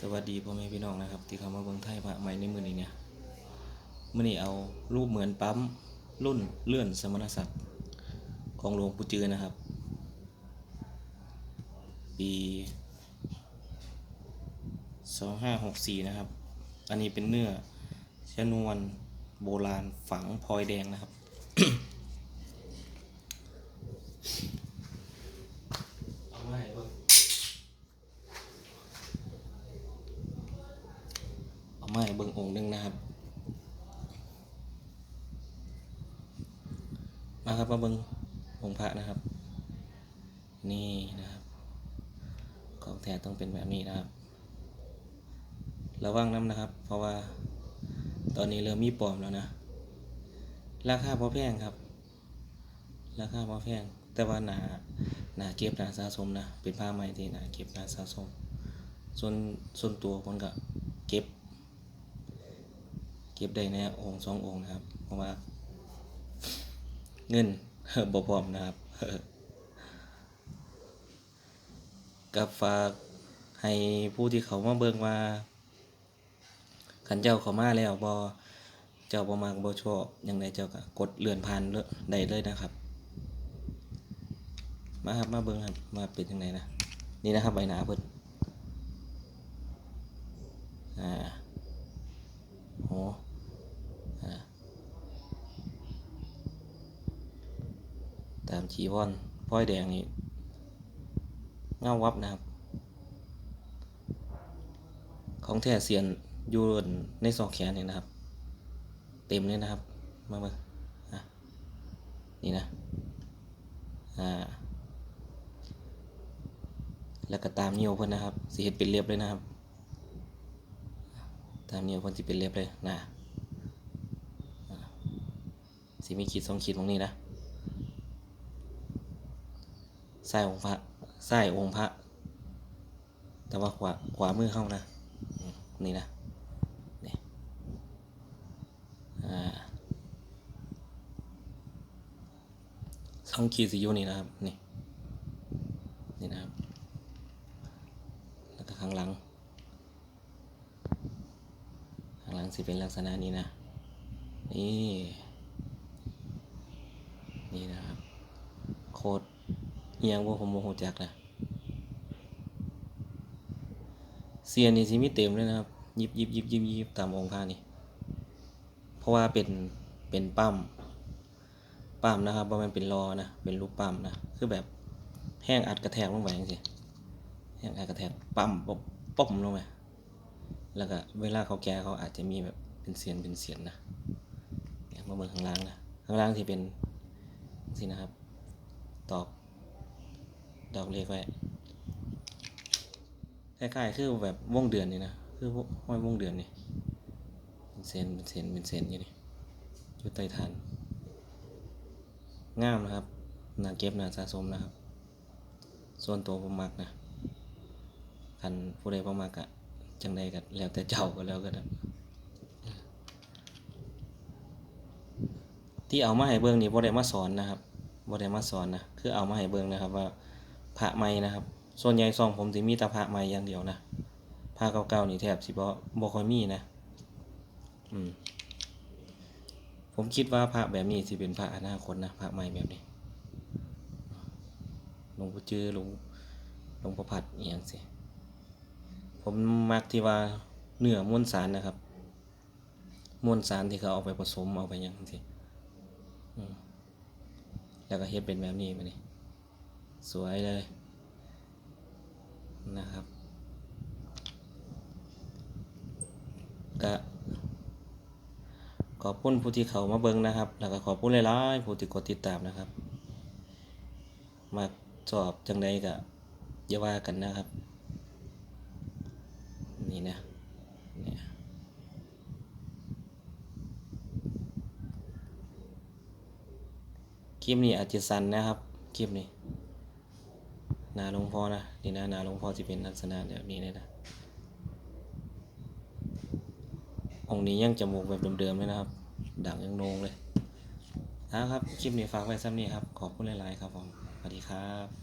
สวัสดีพ่อแม่พี่น้องนะครับ ที่เข้ามาเบิ่งไทยพระใหม่ในมือนี้เนี่ยมื่อนี้เอารูปเหมือนปั๊มรุ่นเลื่อนสมณศักดิ์ของหลวงปู่จือนะครับ ปี2564นะครับ อันนี้เป็นเนื้อชนวนโบราณฝังพลอยแดงนะครับ เอาไว้ให้เบิ่ง มาเบิ่งองค์หนึงนะครับ มาครับมาเบิ่งองค์พระนะครับ นี่นะครับ ของแท้ต้องเป็นแบบนี้นะครับ ระวังน้ำนะครับ เพราะว่าตอนนี้เริ่มมีปลอมแล้วนะ ราคาพอแพงครับ ราคาพอแพง แต่ว่าหนาหนาเก็บหนาสะสมนะ เป็นผ้าไหมที่หนาเก็บหนาสะสม ส่วนส่วนตัวคนก็เก็บ เก็บได้ในองค์สององค์นะครับ เพราะว่า เงินบ่พร้อมนะครับกับฝากให้ผู้ที่เขามาเบิ่งว่าขันเจ้าเขามาแล้วบ่เจ้าบ่มักบ่ชอบยังไงเจ้าก็กดเลื่อนผ่านเลยได้เลยนะครับ มาครับมาเบิ่งครับมาเป็นยังไงนะนี่นะครับใบหนาเพิ่นอ่าโห อ่าตามจีวอนพ้อยแดงนี่เงาวับนะครับ ของแท้เสียนยูนในซอกแขนเนี่ยนะครับ เต็มเลยนะครับ มาเบิ่อนี่นะ อ่า แล้วก็ตามนิ้วเพิ่นนะครับสิเฮ็ดเป็นเรียบเลยนะครับ ตามนิ้วเพิ่นสิเป็นเรียบเลยนะสิมีขีดสองขีดตรงนี้นะ ใส่องค์พระใส่องค์พระ แต่ว่าขวาขวามือเข้านะ นี่นะนี่อ่าสองขีดสิอยู่นี่นะครับ นี่ นี่นะครับ แล้วก็ข้างหลัง ข้างหลังสิเป็นลักษณะนี้นะ นี่ นี่นะครับ โคดเอียงว่ผมโมโหจักนะเสียนนี่สิมีเต็มเลยนะครับ ยิบยิบยิบยิบยิบตามองค์พระนี่ เพราะว่าเป็นเป็นปั๊มปั๊มนะครับว่ามันเป็นรอนะ เป็นรูปปั๊มนะ คือแบบแห้งอัดกระแทกลงไปอย่างสิแห้งอัดกระแทกปั๊มป๊อปป๊อปลงไปแล้วก็เวลาเขาแก้เขาอาจจะมีแบบเป็นเสียนเป็นเสียนนะมาเบิ่งข้างล่างนะ ข้างล่างที่เป็นสินะครับ ตอก ดอกเล็กไว้คล้ๆคือแบบวงเดือนนี่นะคือห้อยวงเดือนนี่เป็นเซนเป็นเซนเป็นเซนอยู่นี่อยู่ใต้ฐานงามนะครับน่าเก็บน่าสะสมนะครับ ส่วนตัวผมมักนะคันผู้ใดบ่มักอะจังใดก็แล้วแต่เจ้าก็แล้วกันที่เอามาให้เบิ่งนี่บ่ได้มาสอนนะครับบ่ได้มาสอนนะคือเอามาให้เบิ่งนะครับว่า พระใหม่นะครับ ส่วนใหญ่ซองผมสิมีแต่พระใหม่อย่างเดียวนะพระเก่าๆนี่แทบสิบ่บ่ค่อยมีนะ อืม ผมคิดว่าพระแบบนี้สิเป็นพระอนาคตนะพระใหม่แบบนี้ หลวงปู่จือหลวงหลวงพ่อพัดอย่างสิ ผมมักที่ว่าเนื้อมวลสารนะครับมวลสารที่เขาเอาไปผสมเอาไปหยังสิแล้วก็เฮ็ดเป็นแบบนี้มานี่ สวยเลยนะครับก็ขอบคุณผู้ที่เขามาเบิ่งนะครับ แล้วก็ขอบคุณหลายๆผู้ที่กดติดตามนะครับ มาสอบจังใดก็อย่าว่ากันนะครับ นี่นะเนี่ยคลิปนี้อาจจะสั้นนะครับ คลิปนี้ นาหลวงพ่อนะนี่นะนาหลวงพ่อจะเป็นลักษณะแบบนี้เลยนะองค์นี้ยังจมูกแบบเดิมๆเลยนะครับดังยังโนงเลยนะครับคลิปนี้ฝากไว้ซ้ำนี้ครับ ขอบคุณหลายๆครับผมสวัสดีครับ